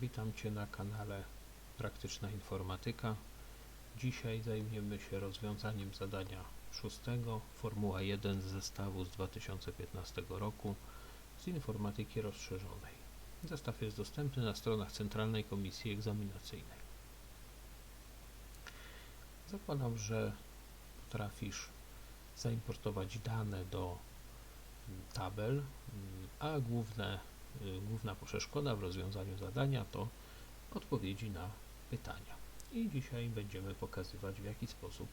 Witam Cię na kanale Praktyczna Informatyka. Dzisiaj zajmiemy się rozwiązaniem zadania szóstego, Formuła 1 z zestawu z 2015 roku z informatyki rozszerzonej. Zestaw jest dostępny na stronach Centralnej Komisji Egzaminacyjnej. Zakładam, że potrafisz zaimportować dane do tabel, a główne, główna przeszkoda w rozwiązaniu zadania to odpowiedzi na pytania. I dzisiaj będziemy pokazywać, w jaki sposób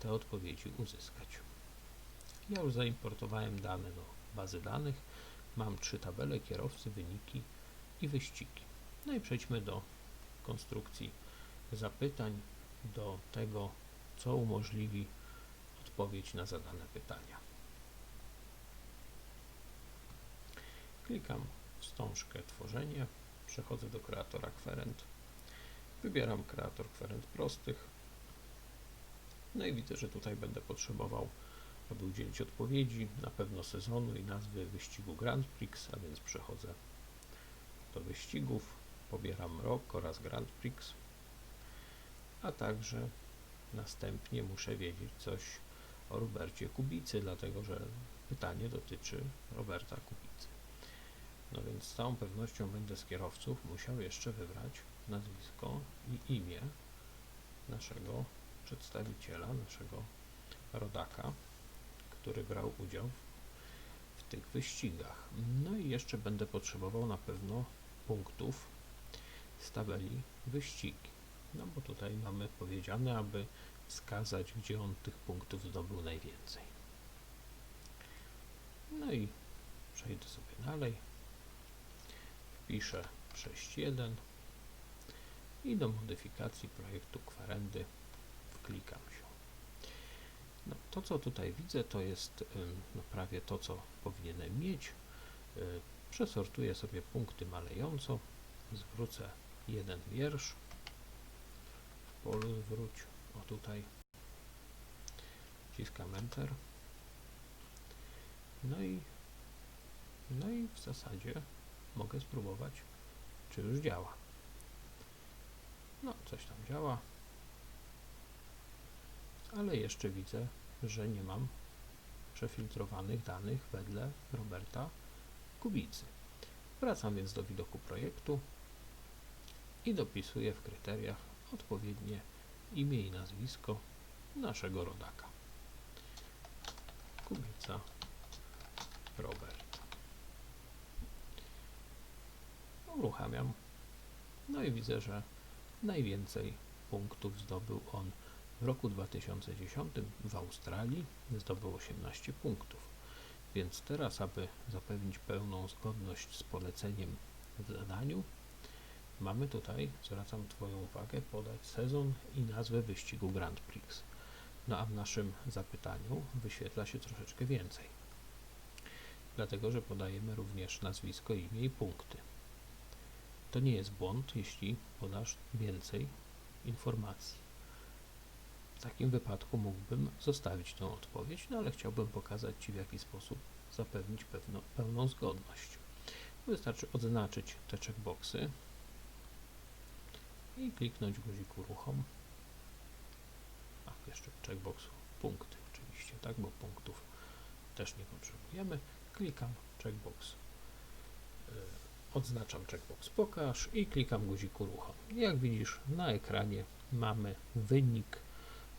te odpowiedzi uzyskać. Ja już zaimportowałem dane do bazy danych. Mam trzy tabele, kierowcy, wyniki i wyścigi. No i przejdźmy do konstrukcji zapytań, do tego, co umożliwi odpowiedź na zadane pytania. Klikam wstążkę tworzenie, przechodzę do kreatora kwerent, wybieram kreator kwerent prostych, no i widzę, że tutaj będę potrzebował, aby udzielić odpowiedzi, na pewno sezonu i nazwy wyścigu Grand Prix, a więc przechodzę do wyścigów, pobieram rok oraz Grand Prix, a także następnie muszę wiedzieć coś o Robercie Kubicy, dlatego że pytanie dotyczy Roberta Kubicy. No więc z całą pewnością będę z kierowców musiał jeszcze wybrać nazwisko i imię naszego przedstawiciela, naszego rodaka, który brał udział w tych wyścigach. No i jeszcze będę potrzebował na pewno punktów z tabeli wyścigi. No bo tutaj mamy powiedziane, aby wskazać, gdzie on tych punktów zdobył najwięcej. No i przejdę sobie dalej. Wpiszę 6.1 i do modyfikacji projektu kwerendy wklikam się. No, to, co tutaj widzę, to jest no, prawie to, co powinienem mieć. Y, Przesortuję sobie punkty malejąco, zwrócę jeden wiersz, w polu zwróć, o tutaj, wciskam Enter. No i, no i w zasadzie mogę spróbować, czy już działa. No, coś tam działa, ale jeszcze widzę, że nie mam przefiltrowanych danych wedle Roberta Kubicy. Wracam więc do widoku projektu i dopisuję w kryteriach odpowiednie imię i nazwisko naszego rodaka. Kubica Robert. Uruchamiam. No i widzę, że najwięcej punktów zdobył on w roku 2010 w Australii. Zdobył 18 punktów. Więc teraz, aby zapewnić pełną zgodność z poleceniem w zadaniu, mamy tutaj, zwracam Twoją uwagę, podać sezon i nazwę wyścigu Grand Prix. No a w naszym zapytaniu wyświetla się troszeczkę więcej. Dlatego, że podajemy również nazwisko, imię i punkty. To nie jest błąd, jeśli podasz więcej informacji. W takim wypadku mógłbym zostawić tę odpowiedź, no ale chciałbym pokazać Ci, w jaki sposób zapewnić pewno, pełną zgodność. Wystarczy odznaczyć te checkboxy i kliknąć guzik uruchom. A, jeszcze checkbox punkty oczywiście, tak, bo punktów też nie potrzebujemy. Klikam checkbox, yy, odznaczam checkbox pokaż i klikam guzik uruchom. Jak widzisz na ekranie mamy wynik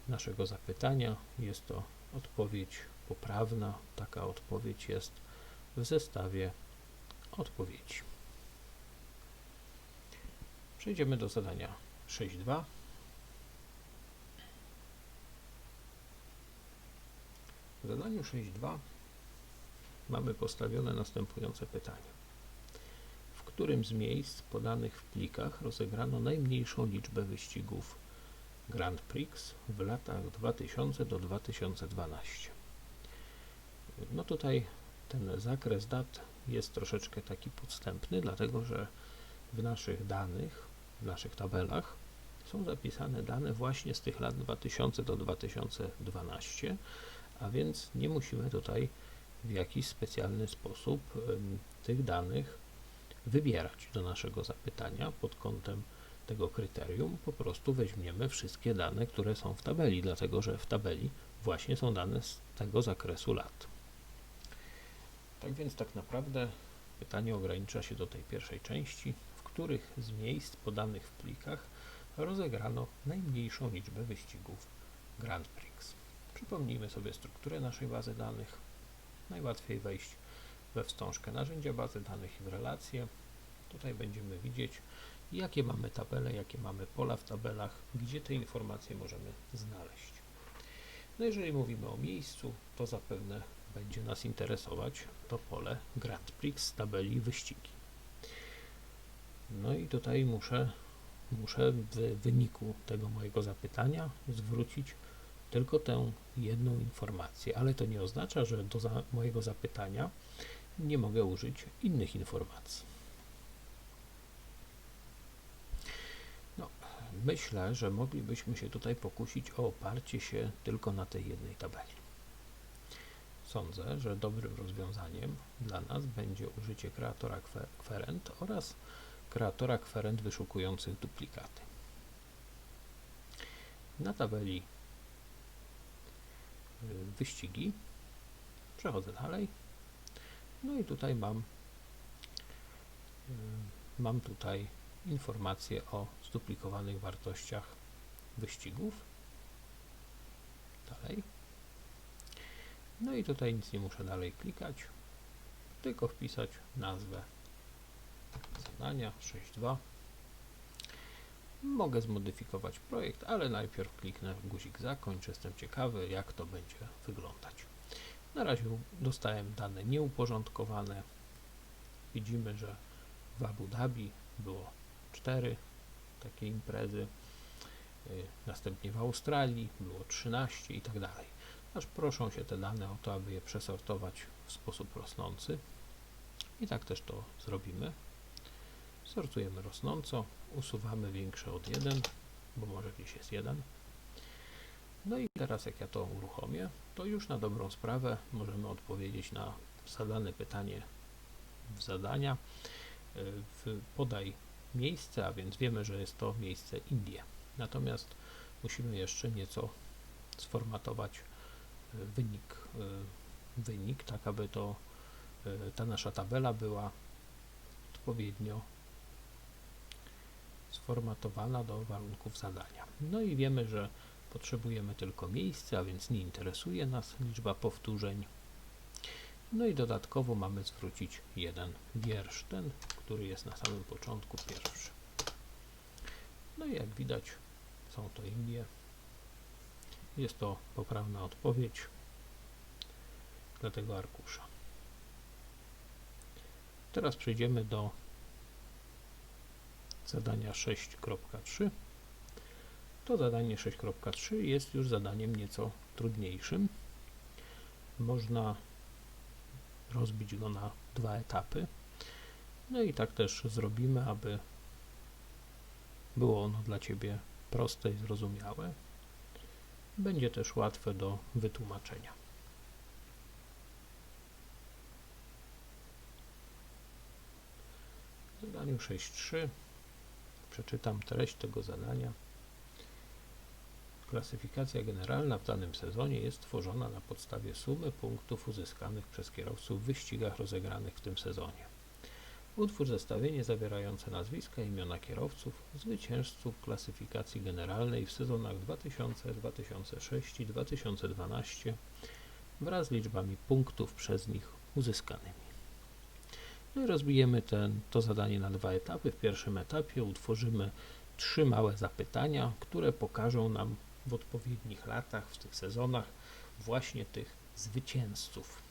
naszego zapytania. Jest to odpowiedź poprawna. Taka odpowiedź jest w zestawie odpowiedzi. Przejdziemy do zadania 6.2. W zadaniu 6.2 mamy postawione następujące pytanie. Którym z miejsc podanych w plikach rozegrano najmniejszą liczbę wyścigów Grand Prix w latach 2000 do 2012? No tutaj ten zakres dat jest troszeczkę taki podstępny, dlatego że w naszych danych, w naszych tabelach są zapisane dane właśnie z tych lat 2000 do 2012, a więc nie musimy tutaj w jakiś specjalny sposób tych danych wybierać do naszego zapytania pod kątem tego kryterium, po prostu weźmiemy wszystkie dane, które są w tabeli, dlatego że w tabeli właśnie są dane z tego zakresu lat. Tak więc tak naprawdę pytanie ogranicza się do tej pierwszej części, w których z miejsc podanych w plikach rozegrano najmniejszą liczbę wyścigów Grand Prix. Przypomnijmy sobie strukturę naszej bazy danych. Najłatwiej wejść we wstążkę narzędzia bazy danych i w relacje. Tutaj będziemy widzieć, jakie mamy tabele, jakie mamy pola w tabelach, gdzie te informacje możemy znaleźć. No jeżeli mówimy o miejscu, to zapewne będzie nas interesować to pole Grand Prix z tabeli wyścigi. No i tutaj muszę, muszę w wyniku tego mojego zapytania zwrócić tylko tę jedną informację, ale to nie oznacza, że do za mojego zapytania nie mogę użyć innych informacji. No, myślę, że moglibyśmy się tutaj pokusić o oparcie się tylko na tej jednej tabeli. Sądzę, że dobrym rozwiązaniem dla nas będzie użycie kreatora querent oraz kreatora querent wyszukujących duplikaty. Na tabeli y, wyścigi przechodzę dalej. No i tutaj mam y, mam tutaj informacje o zduplikowanych wartościach wyścigów. Dalej. No i tutaj nic nie muszę dalej klikać, tylko wpisać nazwę zadania 6.2. Mogę zmodyfikować projekt, ale najpierw kliknę w guzik zakończ. Jestem ciekawy, jak to będzie wyglądać. Na razie dostałem dane nieuporządkowane. Widzimy, że w Abu Dhabi było 4 takie imprezy, y, następnie w Australii było 13 i tak dalej aż proszą się te dane o to, aby je przesortować w sposób rosnący. I tak też to zrobimy. Sortujemy rosnąco, usuwamy większe od 1, bo może gdzieś jest 1. No i teraz jak ja to uruchomię, to już na dobrą sprawę możemy odpowiedzieć na zadane pytanie w zadania. Podaj miejsce, a więc wiemy, że jest to miejsce Indie. Natomiast musimy jeszcze nieco sformatować wynik, y, wynik, tak aby to y, ta nasza tabela była odpowiednio sformatowana do warunków zadania. No i wiemy, że potrzebujemy tylko miejsca, więc nie interesuje nas liczba powtórzeń. No i dodatkowo mamy zwrócić jeden wiersz, ten, który jest na samym początku pierwszy. No i jak widać są to Indie. Jest to poprawna odpowiedź dla tego arkusza. Teraz przejdziemy do zadania 6.3. To zadanie 6.3 jest już zadaniem nieco trudniejszym. Można rozbić go na dwa etapy. No i tak też zrobimy, aby było ono dla Ciebie proste i zrozumiałe. Będzie też łatwe do wytłumaczenia. W zadaniu 6.3 przeczytam treść tego zadania. Klasyfikacja generalna w danym sezonie jest tworzona na podstawie sumy punktów uzyskanych przez kierowców w wyścigach rozegranych w tym sezonie. Utwórz zestawienie zawierające nazwiska i imiona kierowców, zwycięzców klasyfikacji generalnej w sezonach 2000, 2006 i 2012 wraz z liczbami punktów przez nich uzyskanymi. No i rozbijemy ten, to zadanie na dwa etapy. W pierwszym etapie utworzymy trzy małe zapytania, które pokażą nam w odpowiednich latach, w tych sezonach właśnie tych zwycięzców.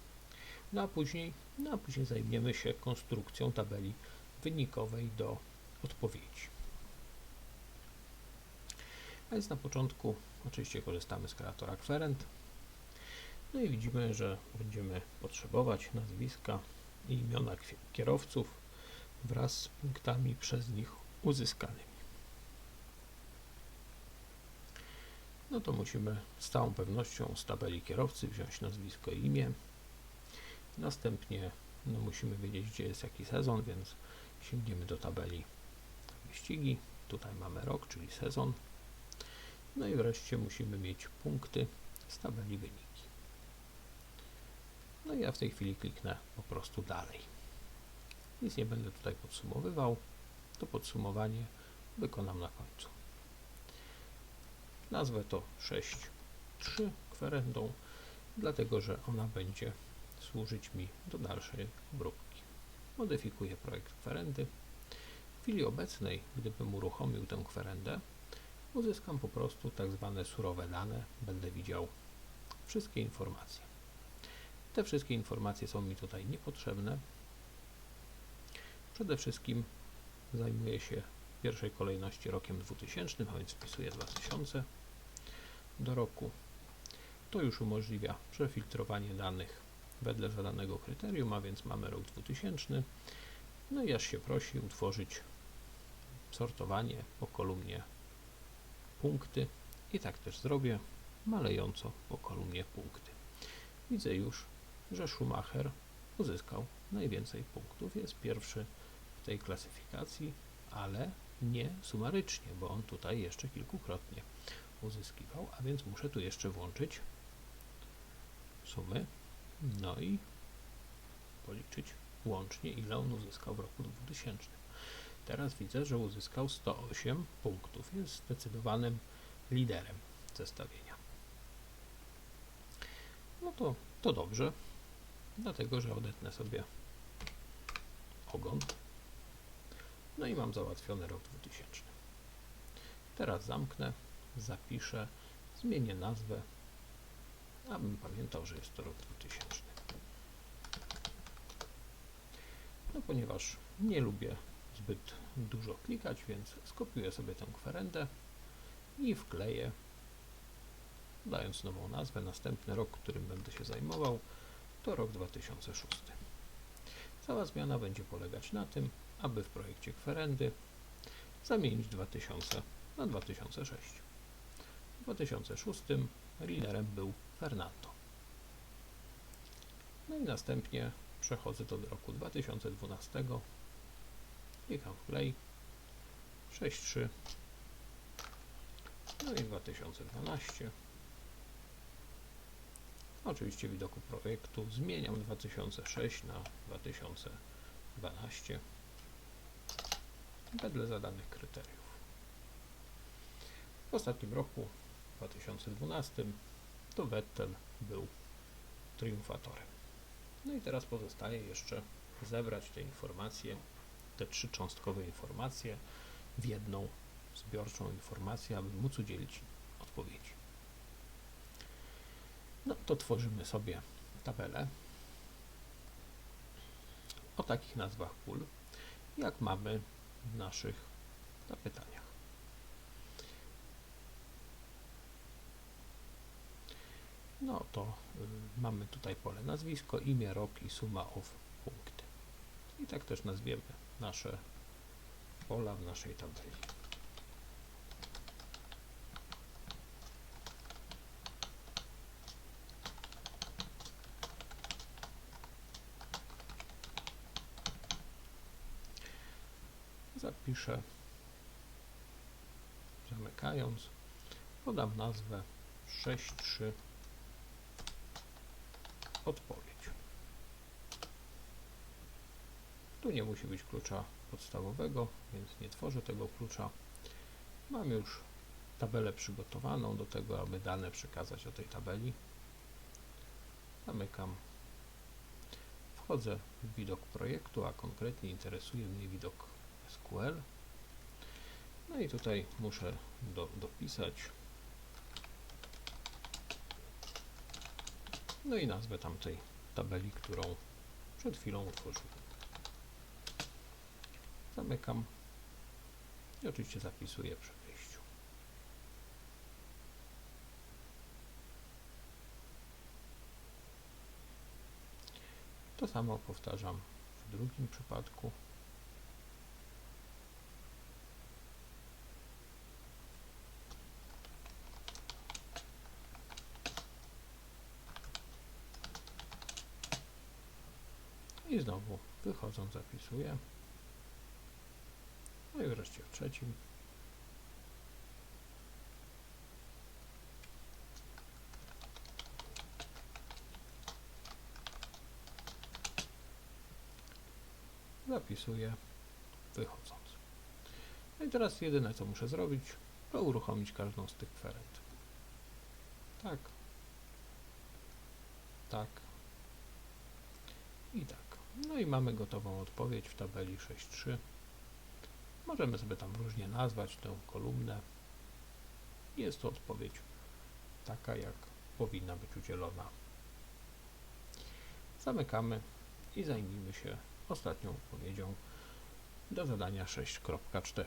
No a później, no a później zajmiemy się konstrukcją tabeli wynikowej do odpowiedzi. A więc na początku oczywiście korzystamy z kreatora Querent. No i widzimy, że będziemy potrzebować nazwiska i imiona kierowców wraz z punktami przez nich uzyskanymi. No to musimy z całą pewnością z tabeli kierowcy wziąć nazwisko i imię. Następnie no, musimy wiedzieć, gdzie jest jaki sezon, więc Sięgniemy do tabeli wyścigi. Tutaj mamy rok, czyli sezon. No i wreszcie musimy mieć punkty z tabeli wyniki. No i ja w tej chwili kliknę po prostu dalej. Nic nie będę tutaj podsumowywał. To podsumowanie wykonam na końcu. Nazwę to 6.3 kwerendą, dlatego że ona będzie służyć mi do dalszej obróbki. Modyfikuję projekt kwerendy. W chwili obecnej, gdybym uruchomił tę kwerendę, uzyskam po prostu tak zwane surowe dane, będę widział wszystkie informacje. Te wszystkie informacje są mi tutaj niepotrzebne. Przede wszystkim zajmuję się w pierwszej kolejności rokiem 2000, a więc wpisuję 2000 do roku. To już umożliwia przefiltrowanie danych wedle zadanego kryterium, a więc mamy rok 2000. No i aż się prosi utworzyć sortowanie po kolumnie punkty i tak też zrobię, malejąco po kolumnie punkty. Widzę już, że Schumacher uzyskał najwięcej punktów, jest pierwszy w tej klasyfikacji, ale nie sumarycznie, bo on tutaj jeszcze kilkukrotnie uzyskiwał, a więc muszę tu jeszcze włączyć sumy, no i policzyć łącznie, ile on uzyskał w roku 2000. Teraz widzę, że uzyskał 108 punktów, jest zdecydowanym liderem zestawienia. No to, to dobrze, dlatego że odetnę sobie ogon. No i mam załatwiony rok 2000. Teraz zamknę, zapiszę, zmienię nazwę, abym pamiętał, że jest to rok 2000. No ponieważ nie lubię zbyt dużo klikać, więc skopiuję sobie tę kwerendę i wkleję, dając nową nazwę. Następny rok, którym będę się zajmował, to rok 2006. Cała zmiana będzie polegać na tym, aby w projekcie kwerendy zamienić 2000 na 2006. W 2006 liderem był Fernando. No i następnie przechodzę do roku 2012. Klikam w play 6.3 no i 2012 oczywiście widoku projektu zmieniam 2006 na 2012 wedle zadanych kryteriów. W ostatnim roku, 2012, to Vettel był triumfatorem. No i teraz pozostaje jeszcze zebrać te informacje, te trzy cząstkowe informacje w jedną zbiorczą informację, aby móc udzielić odpowiedzi. No to tworzymy sobie tabelę o takich nazwach pól, jak mamy w naszych zapytaniach. No to y, mamy tutaj pole nazwisko, imię, rok i suma of punkty. I tak też nazwiemy nasze pola w naszej tabeli. Zapiszę, zamykając, podam nazwę 6.3 odpowiedź. Tu nie musi być klucza podstawowego, więc nie tworzę tego klucza. Mam już tabelę przygotowaną do tego, aby dane przekazać do tej tabeli. Zamykam. Wchodzę w widok projektu, a konkretnie interesuje mnie widok SQL. No i tutaj muszę do, dopisać no i nazwę tamtej tabeli, którą przed chwilą utworzyłem. Zamykam i oczywiście zapisuję przy wyjściu. To samo powtarzam w drugim przypadku. I znowu wychodząc zapisuję. No i wreszcie w trzecim. Zapisuję wychodząc. No i teraz jedyne co muszę zrobić, to uruchomić każdą z tych kwerent. Tak. Tak. I tak. No i mamy gotową odpowiedź w tabeli 6.3. Możemy sobie tam różnie nazwać tę kolumnę. Jest to odpowiedź taka, jak powinna być udzielona. Zamykamy i zajmijmy się ostatnią odpowiedzią do zadania 6.4.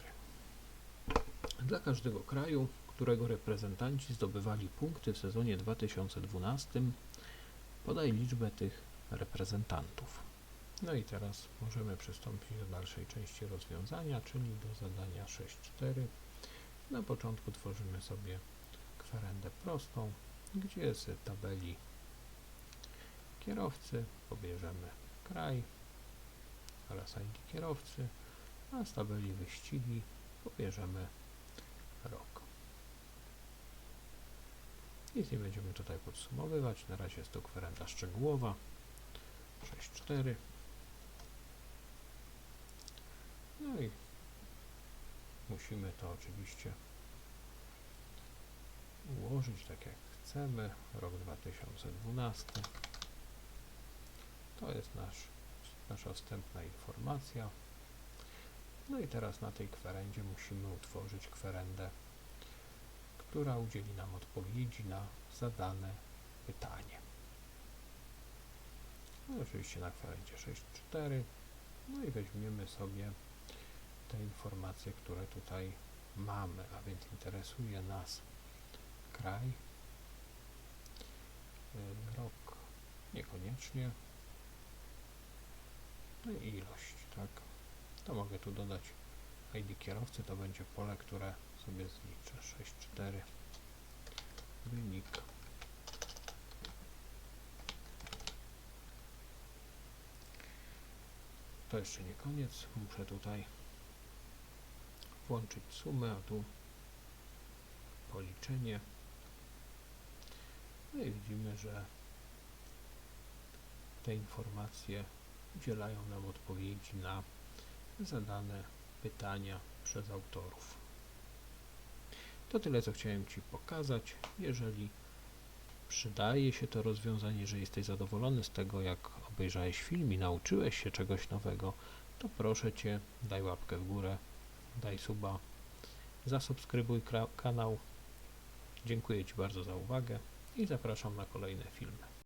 Dla każdego kraju, którego reprezentanci zdobywali punkty w sezonie 2012, podaj liczbę tych reprezentantów. No i teraz możemy przystąpić do dalszej części rozwiązania, czyli do zadania 6.4. Na początku tworzymy sobie kwerendę prostą, gdzie z tabeli kierowcy pobierzemy kraj oraz ID kierowcy, a z tabeli wyścigi pobierzemy rok. Nic nie będziemy tutaj podsumowywać, na razie jest to kwerenda szczegółowa 6.4 no i musimy to oczywiście ułożyć tak jak chcemy. Rok 2012 to jest nasz, nasza wstępna informacja. No i teraz na tej kwerendzie musimy utworzyć kwerendę która udzieli nam odpowiedzi na zadane pytanie. No oczywiście na kwerendzie 6.4 no i weźmiemy sobie te informacje, które tutaj mamy, a więc interesuje nas kraj, y, rok niekoniecznie, no i ilość, tak. To mogę tu dodać ID kierowcy, to będzie pole, które sobie zliczę. 6.4 wynik to jeszcze nie koniec, muszę tutaj włączyć sumę, a tu policzenie. No i widzimy, że te informacje udzielają nam odpowiedzi na zadane pytania przez autorów. To tyle, co chciałem Ci pokazać. Jeżeli przydaje się to rozwiązanie, że jesteś zadowolony z tego, jak obejrzałeś film i nauczyłeś się czegoś nowego, to proszę Cię, daj łapkę w górę, daj suba, zasubskrybuj kanał. Dziękuję Ci bardzo za uwagę i zapraszam na kolejne filmy.